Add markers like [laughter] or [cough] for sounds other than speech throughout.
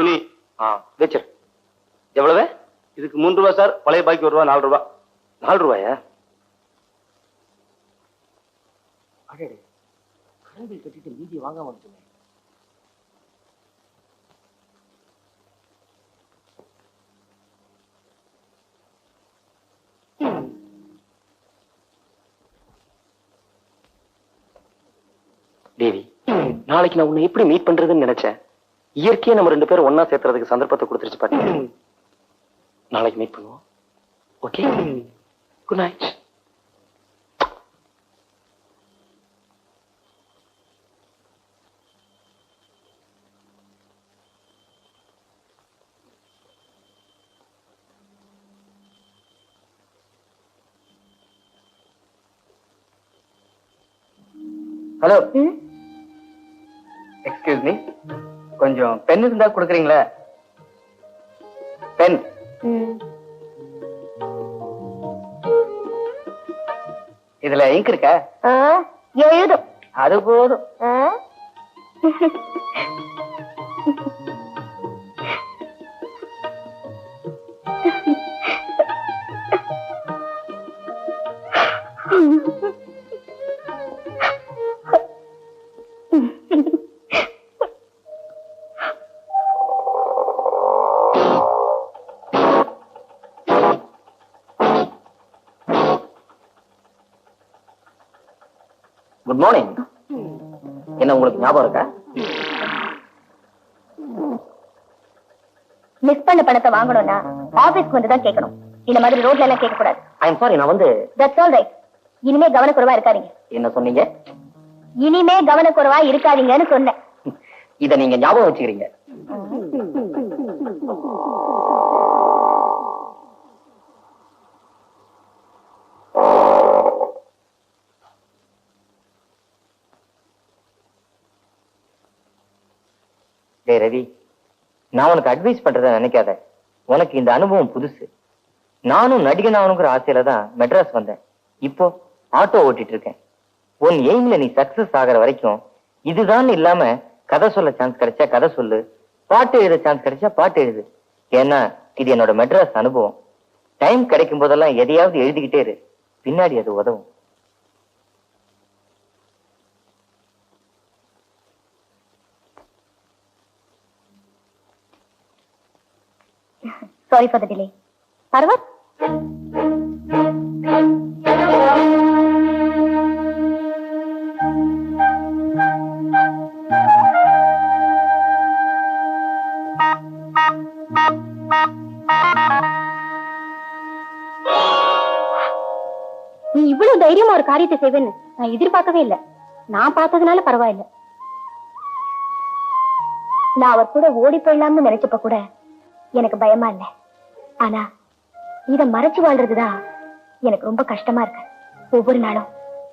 துணி. வச்சிரு. எவ்வளவு? இதுக்கு மூணு ரூபா சார். பழைய பாக்கி ஒரு ரூபா நாலு ரூபா. நாலு ரூபாயா? கட்டிட்டு மீதி வாங்காம வந்துட்டுமே. தேவி நாளைக்கு நான் உன்னை எப்படி மீட் பண்றதுன்னு நினைச்சேன்? இயற்கையா நம்ம ரெண்டு பேரும் ஒண்ணா சேர்த்துறதுக்கு சந்தர்ப்பத்தை கொடுத்துருச்சு பாட்டி. [clears throat] நாளைக்கு மீட் பண்ணுவோம். Okay good night hello excuse me கொஞ்சம் பென் இருந்தா கொடுக்குறீங்களா? பென். இதுல இங்க் இருக்கா? எழுதும். அது போதும். [laughs] குட் மார்னிங் என்ன உங்களுக்கு ஞாபகம் இருக்கா? மிஸ் பண்ண பணத்தை வாங்கணும்னா ஆபீஸ்க்கு வந்து தான் கேட்கணும். இந்த மாதிரி ரோட்ல எல்லாம் கேட்க கூடாது ஐ எம் சாரி நான் வந்து தட்ஸ் ஆல் ரைட் இனிமே கவனக்குறைவா இருக்காதீங்க. என்ன சொன்னீங்க? இனிமே கவனக்குறைவா இருக்காதீங்கன்னு சொன்னேன். இத நீங்க ஞாபகம் வச்சுக்கிறீங்க. டே ரவி நான் உனக்கு அட்வைஸ் பண்றத நினைக்காத. உனக்கு இந்த அனுபவம் புதுசு. நானும் நடிகன் ஆகணுங்கிற ஆசையில தான் மெட்ராஸ் வந்தேன். இப்போ ஆட்டோ ஓட்டிட்டு இருக்கேன். உன் எய்ம்ல நீ சக்சஸ் ஆகிற வரைக்கும் இதுதான் இல்லாம கதை சொல்ல சான்ஸ் கிடைச்சா கதை சொல்லு. பாட்டு எழுத சான்ஸ் கிடைச்சா பாட்டு எழுது. ஏன்னா இது என்னோட மெட்ராஸ் அனுபவம். டைம் கிடைக்கும் போதெல்லாம் எதையாவது எழுதிக்கிட்டே இரு. பின்னாடி அது உதவும். சாரி ஃபார் த டிலே பரவாயில்ல நீ இவ்வளவு தைரியமா ஒரு காரியத்தை செய்வேன்னு நான் எதிர்பார்க்கவே இல்லை. நான் பார்த்ததுனால பரவாயில்ல. நான் அவர் கூட ஓடி போயிடலாம்னு நினைச்சப்ப கூட எனக்கு பயமா இல்ல. ஆனா இத மறைச்சு வாழ்றதுதான் எனக்கு ரொம்ப கஷ்டமா இருக்கு. ஒவ்வொரு நாளும்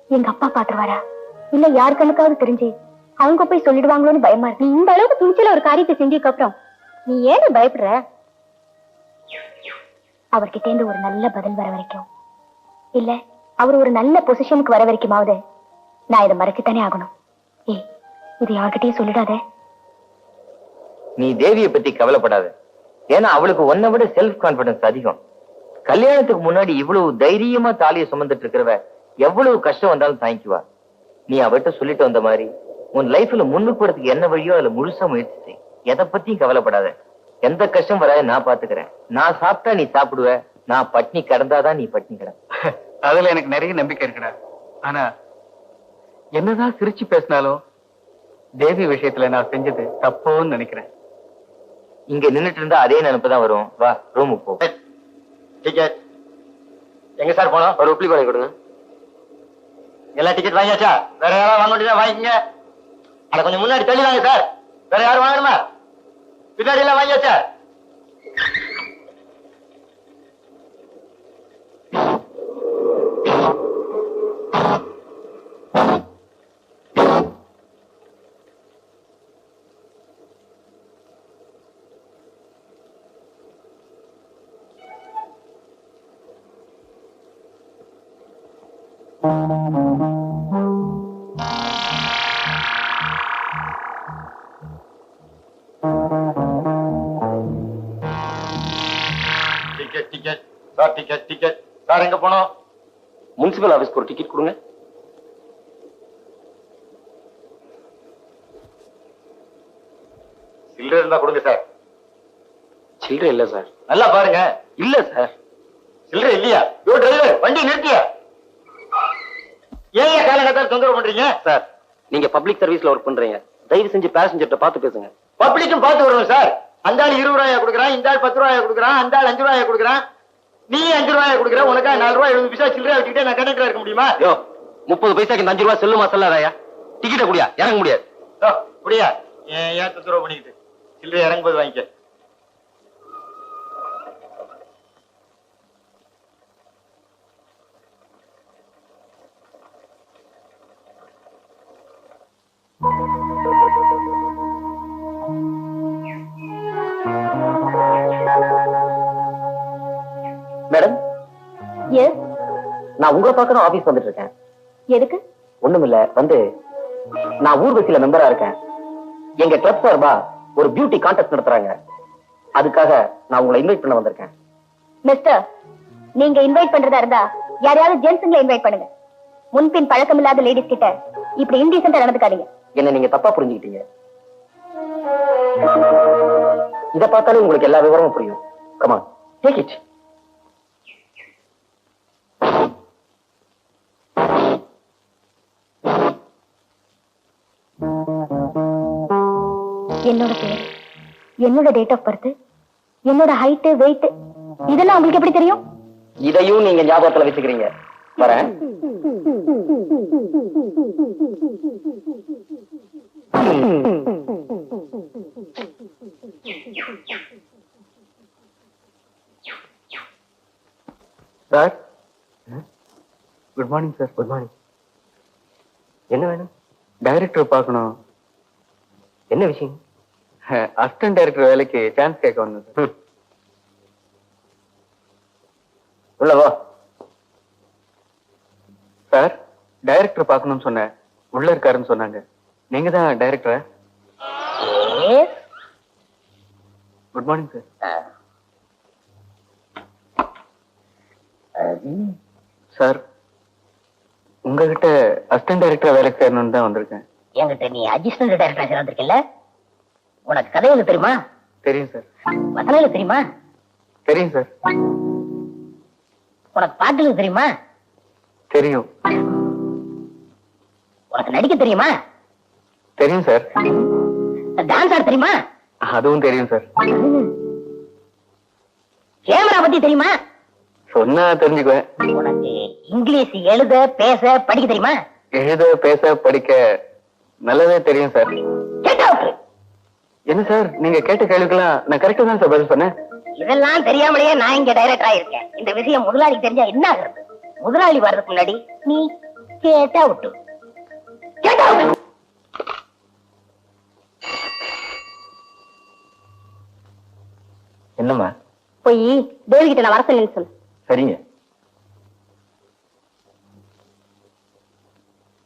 எங்க அப்பா பாத்துருவாரா? இல்ல யார் கண்ணுக்காவது தெரிஞ்சு அவங்க போய் சொல்லிடுவாங்களோன்னு பயமா இருக்கு. இந்த அளவுக்கு துணிச்சல ஒரு காரியத்தை செஞ்சதுக்கு அப்புறம் நீ ஏன் பயப்படுற? அவர்கிட்ட இருந்து ஒரு நல்ல பதில் வர வரைக்கும். இல்ல அவர் ஒரு நல்ல பொசிஷனுக்கு வர வரைக்குமாவது நான் இதை மறைச்சுத்தானே ஆகணும். ஏய் இது யார்கிட்டயும் சொல்லிடாத. நீ தேவியை பத்தி கவலைப்படாத. ஏன்னா அவளுக்கு ஒன்ன விட செல்ஃப் கான்பிடன்ஸ் அதிகம். கல்யாணத்துக்கு முன்னாடி இவ்வளவு தைரியமா தாலியை சுமந்துட்டு இருக்கிறவ எவ்வளவு கஷ்டம் வந்தாலும் தாங்கிக்குவா. நீ அவர்கிட்ட சொல்லிட்டு வந்த மாதிரி உன் லைஃப்ல முன்னுக்கு போறதுக்கு என்ன வழியோ அதுல முழுசா முயற்சி செய். எதை பத்தியும் கவலைப்படாத. எந்த கஷ்டம் வராது நான் பாத்துக்கிறேன். நான் சாப்பிட்டா நீ சாப்பிடுவ. நான் பட்னி கிடந்தாதான் நீ பட்னி கிட. [laughs] அதுல எனக்கு நிறைய நம்பிக்கை இருக்குடா. ஆனா என்னதான் சிரிச்சு பேசினாலும் தேவி விஷயத்துல நான் செஞ்சது தப்போன்னு நினைக்கிறேன். இங்க நின்னுட்டு இருந்தா அதே நினைப்பு தான் வரும். வா ரூமுக்கு போ. டிக்கெட் எங்க சார் போனோம்? ஒரு உப்ளி பானை கொடுங்க. எல்லா டிக்கெட் வாங்கியாச்சா? வேற யாராவது வாங்க வேண்டியதா வாங்கிக்கங்க. அட கொஞ்சம் முன்னாடி தள்ளி வாங்க சார் வேற யாரும் வாங்கணுமா? பின்னாடி எல்லாம் வாங்கியாச்சா? Ticket ticket ticket ticket sir எங்க போனோம்? முனிசிபல் ஆபீஸ்க்கு ஒரு டிக்கெட் கொடுங்க. சில்லறை இருந்தா கொடுங்க சார் சில்லறை இல்ல சார் நல்லா பாருங்க. இல்ல சார் சில்லறை இல்லையா? யோ டிரைவர் வண்டி நிறுத்தியா? ஏன் காலகட்டத்தில் தொந்தரவு பண்றீங்க? சார் நீங்க பப்ளிக் சர்வீஸ்ல ஒர்க் பண்றீங்க. தயவு செஞ்சு பேசஞ்சர்ட்ட பார்த்து பேசுங்க. பப்ளிக்கும் பார்த்து வருவோம் சார். அந்த ஆள் இருபது ரூபாயா கொடுக்குறான் இந்த ஆள் பத்து ரூபாயா கொடுக்குறான் அந்த ஆள் அஞ்சு ரூபாயா கொடுக்குறான். நீ அஞ்சு ரூபாயா கொடுக்குற உனக்கா நாலு ரூபாய் எழுபது பைசா சில்லறை வச்சுக்கிட்டே நான் கண்டக்டரா இருக்க முடியுமா? யோ முப்பது பைசாக்கு இந்த அஞ்சு ரூபா செல்லுமா செல்லாதாயா? டிக்கெட்டை குடியா இறங்க முடியாது. யோ, புரியா ஏன் ஏன் தொந்தரவு பண்ணிக்கிட்டு? சில்லறை இறங்கும்போது வாங்கிக்க. நான் உங்களை பார்க்கணும் ஆபீஸ் வந்துட்டு இருக்கேன் எதுக்கு? ஒண்ணுமில்ல வந்து நான் ஊர்வசியில மெம்பரா இருக்கேன். எங்க கிளப் சார்பா ஒரு பியூட்டி கான்டெஸ்ட் நடத்துறாங்க. அதுக்காக நான் உங்களை இன்வைட் பண்ண வந்திருக்கேன். மிஸ்டர் நீங்க இன்வைட் பண்றதா இருந்தா யாரையாவது ஜென்ஸுங்களை இன்வைட் பண்ணுங்க. முன்பின் பழக்கம் இல்லாத லேடிஸ் கிட்ட இப்படி இன்டீசென்டா நடந்துக்காதீங்க. என்ன நீங்க தப்பா புரிஞ்சுக்கிட்டீங்க. இத பார்த்தாலே உங்களுக்கு எல்லா விவரமும் புரியும். கமா டேக் இட் என்னோட பேர் என்னோட டேட் ஆஃப் பர்த் என்னோட ஹைட் வெயிட் இதெல்லாம் உங்களுக்கு எப்படி தெரியும்? இதையும் நீங்க ஞாபகத்துல வச்சுக்கிறீங்க. வரேன். Sir good morning sir good morning என்ன வேணும்? டைரக்டர் பார்க்கணும். என்ன விஷயம்? அசிஸ்டன்ட் டைரக்டர் வேலைக்கு சான்ஸ் கேட்க வந்தேன். சார் ம். உள்ள வா. சார் டைரக்டர் பார்க்கணும்னு சொன்னேன். உள்ள இருக்காருன்னு சொன்னாங்க. நீங்க தான் டைரக்டரா குட் மார்னிங் சார் சார் உங்ககிட்ட அசிஸ்டன்ட் டைரக்டர் வேலைக்கு சேரணும்னு தான் வந்திருக்கேன். என்கிட்ட நீ அசிஸ்டன்ட் டைரக்டர் சேர்ந்திருக்கல உனக்கு கதை எழுத தெரியுமா? தெரியும் சார். வசனம் எழுத தெரியுமா? தெரியும் சார். உனக்கு பாட்டு எழுத தெரியுமா? தெரியும். உனக்கு நடிக்க தெரியுமா? தெரியும் சார். டான்ஸ் ஆட தெரியுமா? அதுவும் தெரியும் சார். கேமரா பத்தி தெரியுமா? சொன்னா தெரிஞ்சுக்குவேன். உனக்கு இங்கிலீஷ் எழுத பேச படிக்க தெரியுமா? எழுத பேச படிக்க நல்லாவே தெரியும் சார். என்ன சார்? நீங்க கேட்ட கேள்விக்கெல்லாம் நான் கரெக்டா தான் சார் பதில் சொன்னேன். இதெல்லாம் தெரியாமலேயே நான் இங்க டைரக்டரா இருக்கேன். இந்த விஷயம் முதலாளிக்கு தெரிஞ்சா என்ன ஆகுறது? முதலாளி வர்றதுக்கு முன்னாடி நீ கேட்டா விட்டு Get out. என்னம்மா? போய் தேவி கிட்ட நான் வர சொல்லு. சரிங்க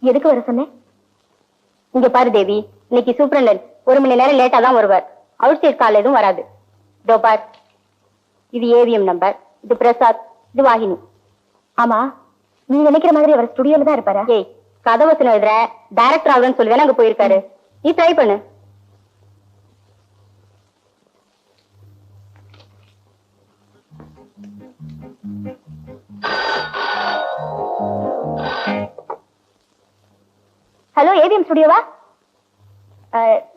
எதுக்கு வர சொன்னேன் இங்க பாரு தேவி இன்னைக்கு சூப்பரண்டன் ஒரு மணி நேரம் லேட்டா தான் வருவார். அவுட் சைட் கால் எதுவும் வராது. இதோ பார். இது ஏவிஎம் நம்பர் இது பிரசாத் இது வாகினி. ஆமா நீ நினைக்கிற மாதிரி அவர் ஸ்டுடியோல தான் இருப்பாரா? ஏய் கதவசனம் எழுதுற டைரக்டர் ஆகுதுன்னு சொல்லி தானே அங்க போயிருக்காரு. நீ ட்ரை பண்ணு. ஹலோ ஏவிஎம் ஸ்டுடியோவா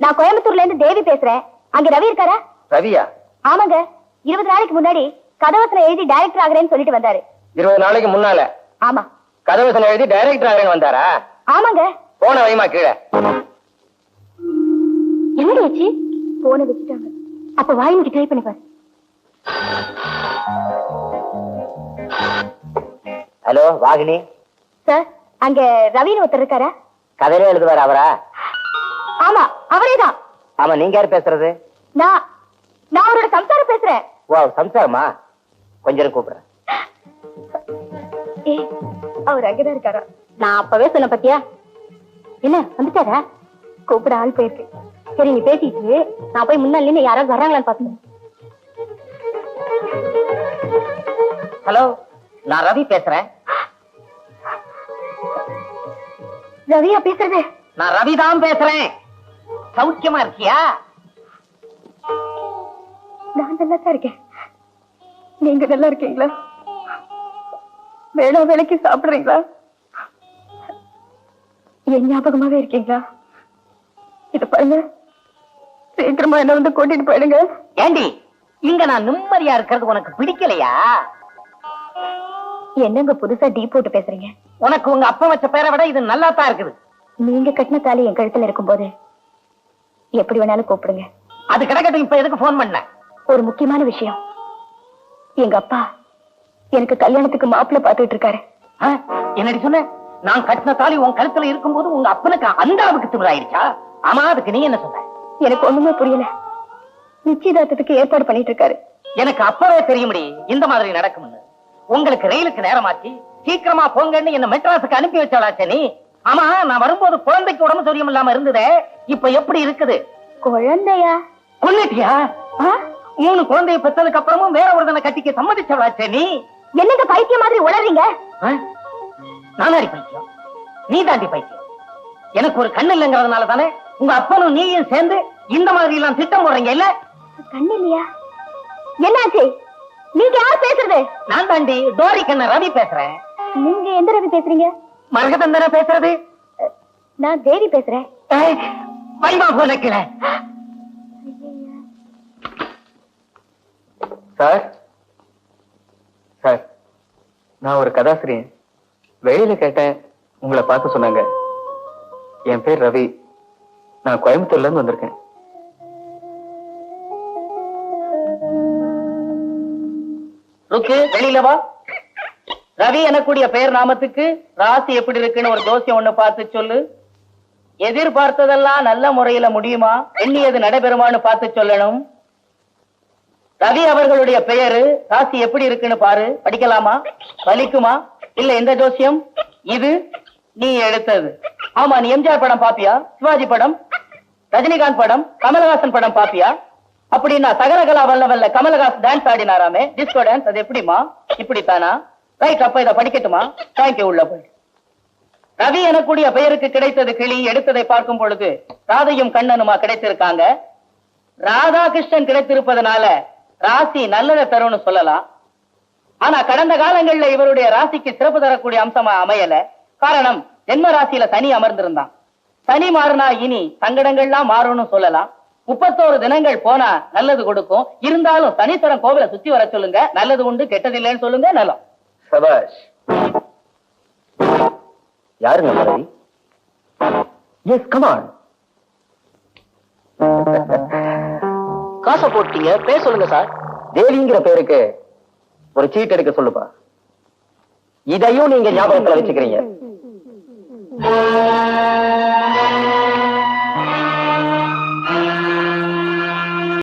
நான் கோயம்புத்தூர்ல இருந்து தேவி பேசுறேன். அங்க ரவி இருக்காரா? ரவியா? ஆமாங்க. இருபது நாளைக்கு முன்னாடி கதவத்துல எழுதி டைரக்டர் ஆகுறேன்னு சொல்லிட்டு வந்தாரு. இருபது நாளைக்கு முன்னால? ஆமா. கதவசனம் எழுதி டைரக்டர் ஆகிறேன் வந்தாரா? ஆமாங்க. போன வைமா கீழே. என்னடி ஆச்சு? போன வச்சுட்டாங்க. அப்ப வாயினுக்கு ட்ரை பண்ணி பாரு. ஹலோ வாகினி. சார் அங்க ரவின்னு ஒருத்தர் இருக்காரா? கதையில எழுதுவார் அவரா? ஆமா அவரேதான். ஆமா நீங்க யார் பேசுறது? நான் நான் அவரோட சம்சாரம் பேசுறேன். வா சம்சாரமா? கொஞ்ச நேரம் கூப்பிடுறேன். ஏ அவர் அங்கதான் இருக்காரா? நான் அப்பவே சொன்ன பத்தியா? என்ன வந்துட்டாரா? கூப்பிட ஆள் போயிருக்கு. சரி நீ பேசிட்டு. நான் போய் முன்னாள் நின்னு யாராவது வர்றாங்களான்னு பாத்துக்கிறேன் ஹலோ நான் ரவி பேசுறேன். ரவியா பேசுறது? நான் ரவி தான் பேசுறேன். சௌக்கியமா இருக்கியா? நான் நல்லா தான் இருக்கேன். நீங்க நல்லா இருக்கீங்களா? வேளா வேலைக்கு சாப்பிடுறீங்களா? என் ஞாபகமாவே இருக்கீங்களா? இது பாருங்க. சீக்கிரமா என்ன வந்து கூட்டிட்டு போயிடுங்க. ஏண்டி இங்க நான் நிம்மதியா இருக்கிறது உனக்கு பிடிக்கலையா? என்னங்க புதுசா டீ போட்டு பேசுறீங்க? உனக்கு உங்க அப்பா வச்ச பேரை விட இது நல்லா தான் இருக்குது. நீங்க கட்டின தாலி என் கழுத்துல இருக்கும்போது எப்படி வேணாலும் கூப்பிடுங்க. அது கிடக்கட்டும் இப்ப எதுக்கு போன் பண்ண? ஒரு முக்கியமான விஷயம். எங்க அப்பா எனக்கு கல்யாணத்துக்கு மாப்பிள்ளை பார்த்துட்டு இருக்காரு? என்னடி சொன்ன? நான் கட்டின தாலி உன் கழுத்துல இருக்கும்போது உங்க அப்பனுக்கு அந்த அளவுக்கு திமிராயிருச்சா? ஆமா அதுக்கு நீ என்ன சொன்ன? எனக்கு ஒண்ணுமே புரியல. நிச்சயதார்த்தத்துக்கு ஏற்பாடு பண்ணிட்டு இருக்காரு எனக்கு அப்பவே தெரியும்டி இந்த மாதிரி நடக்கும்னு. உங்களுக்கு ரயிலுக்கு நேரமாச்சு. சீக்கிரமா போங்கன்னு என்ன மெட்ராஸுக்கு அனுப்பி வச்சாளாச்சே நீ. ஆமா நான் வரும்போது குழந்தைக்கு உடம்பு சரியம் இல்லாம இருந்ததே. இப்ப எப்படி இருக்குது? குழந்தையா? கொன்னுட்டியா? ஆ? மூணு குழந்தைய பெற்றதுக்கு அப்புறமும் வேற ஒருத்தனை கட்டிக்க சம்மதிச்சவளாச்சே நீ. என்னங்க பைத்திய மாதிரி உளறீங்க? நானாடி பைத்தியம். நீ தாண்டி பைத்தியம். எனக்கு ஒரு கண்ணு இல்லைங்கிறதுனால தானே உங்க அப்பனும் நீயும் சேர்ந்து இந்த மாதிரி எல்லாம் திட்டம் போடுறீங்க இல்ல? கண்ணு இல்லையா? என்னாச்சு? நீங்க யார் பேசுறது? நான் தாண்டி டோரி கண்ண ரவி பேசுறேன். நீங்க எந்த ரவி பேசுறீங்க? மரகதந்தன பேசுறது? நான் தேவி பேசுறேன். வைமா போனக்கில சார் சார் நான் ஒரு கதாசிரியன். வெளியில கேட்டேன் உங்களை பார்க்க சொன்னாங்க. என் பேர் ரவி. நான் கோயம்புத்தூர்ல இருந்து வந்திருக்கேன். ருக்கு வெளியில வா. ரவி எனக்கூடிய பெயர் நாமத்துக்கு ராசி எப்படி இருக்குன்னு ஒரு தோசியம் ஒண்ணு பார்த்து சொல்லு. எதிர்பார்த்ததெல்லாம் நல்ல முறையில முடியுமா? எண்ணியது நடைபெறுமான்னு பார்த்து சொல்லணும். ரவி அவர்களுடைய பெயரு ராசி எப்படி இருக்குன்னு பாரு. படிக்கலாமா? வலிக்குமா? இல்ல எந்த ஜோசியம்? இது நீ எடுத்தது. ஆமா நீ எம்ஜிஆர் படம் பாப்பியா? சிவாஜி படம்? ரஜினிகாந்த் படம்? கமலஹாசன் படம் பாப்பியா? அப்படின்னா தகரகலா வல்ல வல்ல கமலஹாஸ் டான்ஸ் ஆடினாராமே? டிஸ்கோ டான்ஸ் அது எப்படிமா இப்படித்தானா? ரைட் அப்ப இதை படிக்கட்டுமா? தேங்க்யூ உள்ள போய். ரவி எனக்கூடிய பெயருக்கு கிடைத்தது கிளி எடுத்ததை பார்க்கும் பொழுது ராதையும் கண்ணனுமா கிடைத்திருக்காங்க? ராதாகிருஷ்ணன் கிடைத்திருப்பதனால ராசி நல்லதை தரும்னு சொல்லலாம். ஆனா கடந்த காலங்கள்ல இவருடைய ராசிக்கு சிறப்பு தரக்கூடிய அம்சமா அமையல. காரணம் ஜென்ம ராசியில சனி அமர்ந்திருந்தான். சனி மாறினா இனி சங்கடங்கள்லாம் மாறும்னு சொல்லலாம். முப்பத்தோரு தினங்கள் போனா நல்லது கொடுக்கும். இருந்தாலும் சனீஸ்வரன் கோவிலை சுத்தி வர சொல்லுங்க. நல்லது உண்டு கெட்டதில்லைன்னு சொல்லுங்க நலம். சபாஷ். யாருங்க எஸ் கமான் காசை போட்டீங்க பேர் சொல்லுங்க சார். தேவிங்கிற பேருக்கு ஒரு சீட் எடுக்க சொல்லுப்பா. இதையும் நீங்க ஞாபகத்துல வச்சுக்கிறீங்க.